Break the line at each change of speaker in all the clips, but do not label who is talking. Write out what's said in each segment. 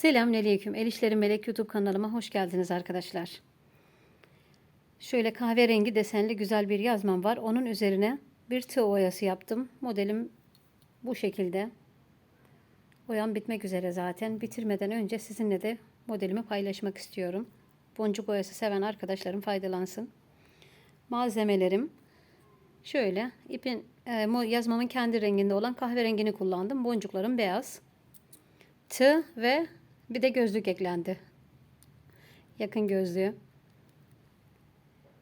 Selamünaleyküm. El İşleri Melek YouTube kanalıma hoş geldiniz arkadaşlar. Şöyle kahverengi desenli güzel bir yazmam var. Onun üzerine bir tığ oyası yaptım. Modelim bu şekilde. Oyam bitmek üzere zaten. Bitirmeden önce sizinle de modelimi paylaşmak istiyorum. Boncuk oyası seven arkadaşlarım faydalansın. Malzemelerim şöyle ipin e, yazmamın kendi renginde olan kahverengini kullandım. Boncuklarım beyaz. Tığ ve bir de gözlük eklendi. Yakın gözlüğü.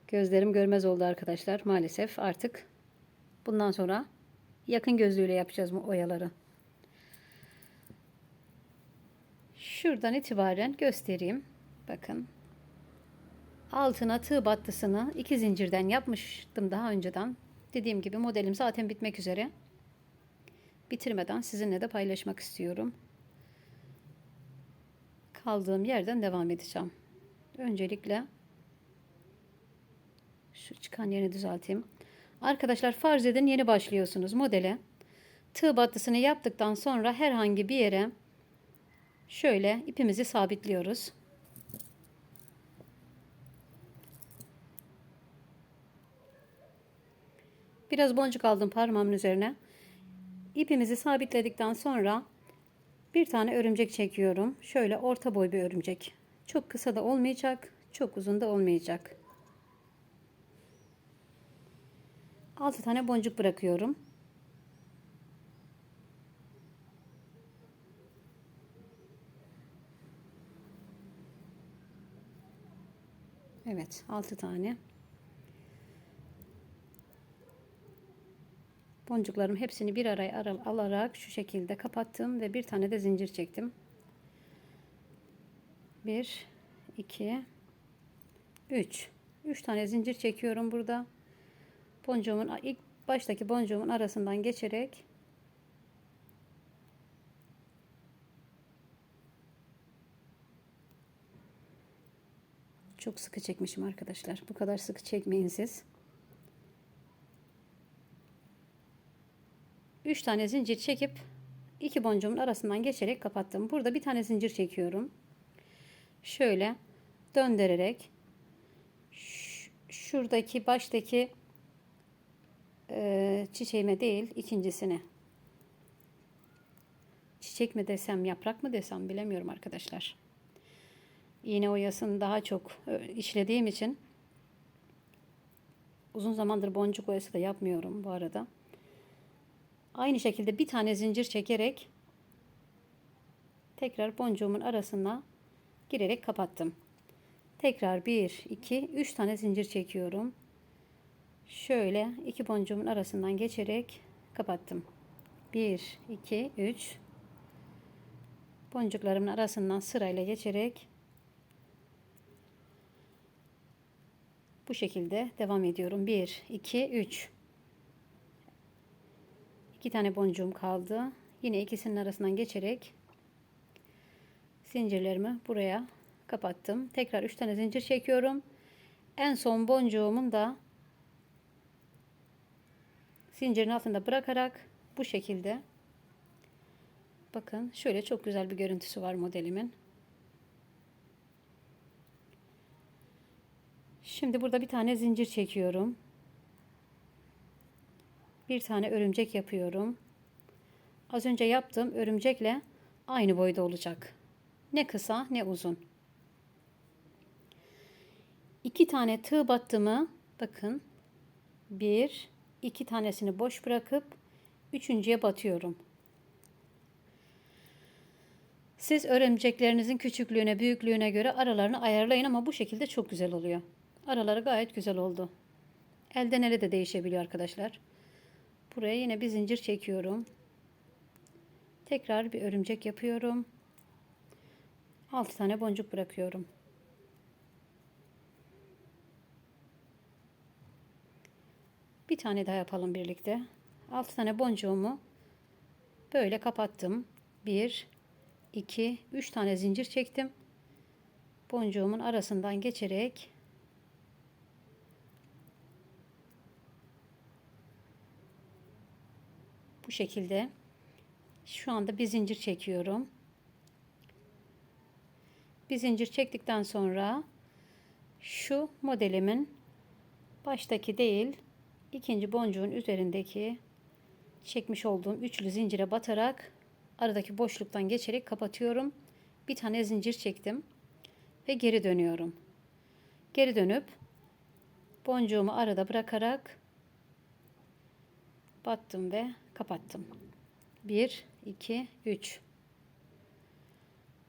Gözlerim görmez oldu arkadaşlar maalesef artık. Bundan sonra yakın gözlüğüyle yapacağız bu oyaları. Şuradan itibaren göstereyim. Bakın. Altına tığ battısını iki zincirden yapmıştım daha önceden. Dediğim gibi modelim zaten bitmek üzere. Bitirmeden sizinle de paylaşmak istiyorum kaldığım yerden devam edeceğim. Öncelikle şu çıkan yerini düzelteyim. Arkadaşlar farz edin yeni başlıyorsunuz modele. Tığ battısını yaptıktan sonra herhangi bir yere şöyle ipimizi sabitliyoruz. Biraz boncuk aldım parmağımın üzerine. İpimizi sabitledikten sonra bir tane örümcek çekiyorum. Şöyle orta boy bir örümcek. Çok kısa da olmayacak, çok uzun da olmayacak. 6 tane boncuk bırakıyorum. Evet, 6 tane. Boncuklarım hepsini bir araya aral alarak şu şekilde kapattım ve bir tane de zincir çektim. 1 2 3 3 tane zincir çekiyorum burada. Boncuğumun ilk baştaki boncuğumun arasından geçerek Çok sıkı çekmişim arkadaşlar. Bu kadar sıkı çekmeyin siz. 3 tane zincir çekip iki boncuğumun arasından geçerek kapattım. Burada bir tane zincir çekiyorum. Şöyle döndürerek şuradaki baştaki e, çiçeğime değil ikincisine çiçek mi desem yaprak mı desem bilemiyorum arkadaşlar. İğne oyasını daha çok e, işlediğim için uzun zamandır boncuk oyası da yapmıyorum bu arada. Aynı şekilde bir tane zincir çekerek tekrar boncuğumun arasına girerek kapattım. Tekrar 1, 2, 3 tane zincir çekiyorum. Şöyle iki boncuğumun arasından geçerek kapattım. 1, 2, 3 boncuklarımın arasından sırayla geçerek bu şekilde devam ediyorum. 1, 2, 3 İki tane boncuğum kaldı. Yine ikisinin arasından geçerek zincirlerimi buraya kapattım. Tekrar üç tane zincir çekiyorum. En son boncuğumun da zincirin altında bırakarak bu şekilde bakın şöyle çok güzel bir görüntüsü var modelimin. Şimdi burada bir tane zincir çekiyorum bir tane örümcek yapıyorum. Az önce yaptığım örümcekle aynı boyda olacak. Ne kısa ne uzun. İki tane tığ battımı bakın. Bir, iki tanesini boş bırakıp üçüncüye batıyorum. Siz örümceklerinizin küçüklüğüne, büyüklüğüne göre aralarını ayarlayın ama bu şekilde çok güzel oluyor. Araları gayet güzel oldu. Elden ele de değişebiliyor arkadaşlar. Buraya yine bir zincir çekiyorum. Tekrar bir örümcek yapıyorum. 6 tane boncuk bırakıyorum. Bir tane daha yapalım birlikte. 6 tane boncuğumu böyle kapattım. 1 2 3 tane zincir çektim. Boncuğumun arasından geçerek Bu şekilde. Şu anda bir zincir çekiyorum. Bir zincir çektikten sonra şu modelimin baştaki değil ikinci boncuğun üzerindeki çekmiş olduğum üçlü zincire batarak aradaki boşluktan geçerek kapatıyorum. Bir tane zincir çektim ve geri dönüyorum. Geri dönüp boncuğumu arada bırakarak battım ve kapattım. 1 2 3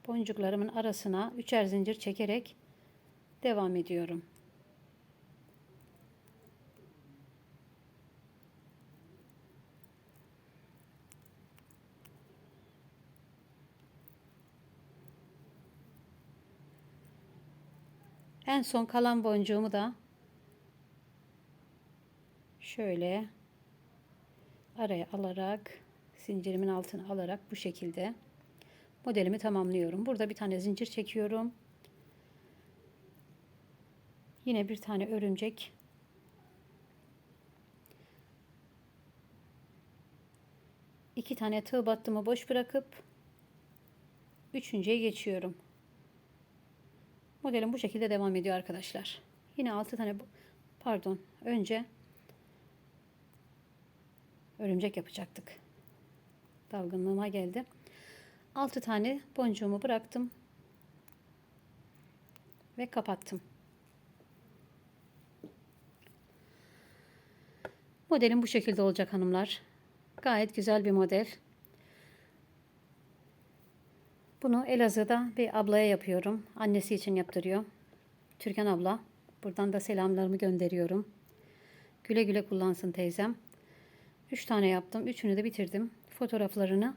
Boncuklarımın arasına üçer zincir çekerek devam ediyorum. En son kalan boncuğumu da şöyle araya alarak zincirimin altına alarak bu şekilde modelimi tamamlıyorum. Burada bir tane zincir çekiyorum. Yine bir tane örümcek. iki tane tığ battımı boş bırakıp üçüncüye geçiyorum. Modelim bu şekilde devam ediyor arkadaşlar. Yine 6 tane pardon önce örümcek yapacaktık. Dalgınlığıma geldi. 6 tane boncuğumu bıraktım ve kapattım. Modelim bu şekilde olacak hanımlar. Gayet güzel bir model. Bunu Elazığ'da bir ablaya yapıyorum. Annesi için yaptırıyor. Türkan abla. Buradan da selamlarımı gönderiyorum. Güle güle kullansın teyzem. 3 tane yaptım. Üçünü de bitirdim. Fotoğraflarını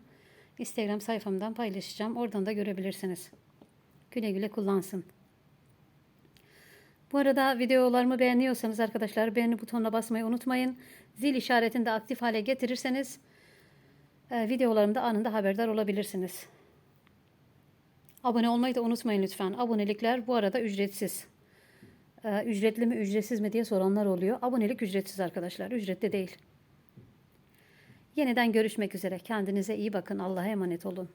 Instagram sayfamdan paylaşacağım. Oradan da görebilirsiniz. Güle güle kullansın. Bu arada videolarımı beğeniyorsanız arkadaşlar beğeni butonuna basmayı unutmayın. Zil işaretini de aktif hale getirirseniz e, videolarımda anında haberdar olabilirsiniz. Abone olmayı da unutmayın lütfen. Abonelikler bu arada ücretsiz. Ee, ücretli mi ücretsiz mi diye soranlar oluyor. Abonelik ücretsiz arkadaşlar. Ücretli değil. Yeniden görüşmek üzere. Kendinize iyi bakın. Allah'a emanet olun.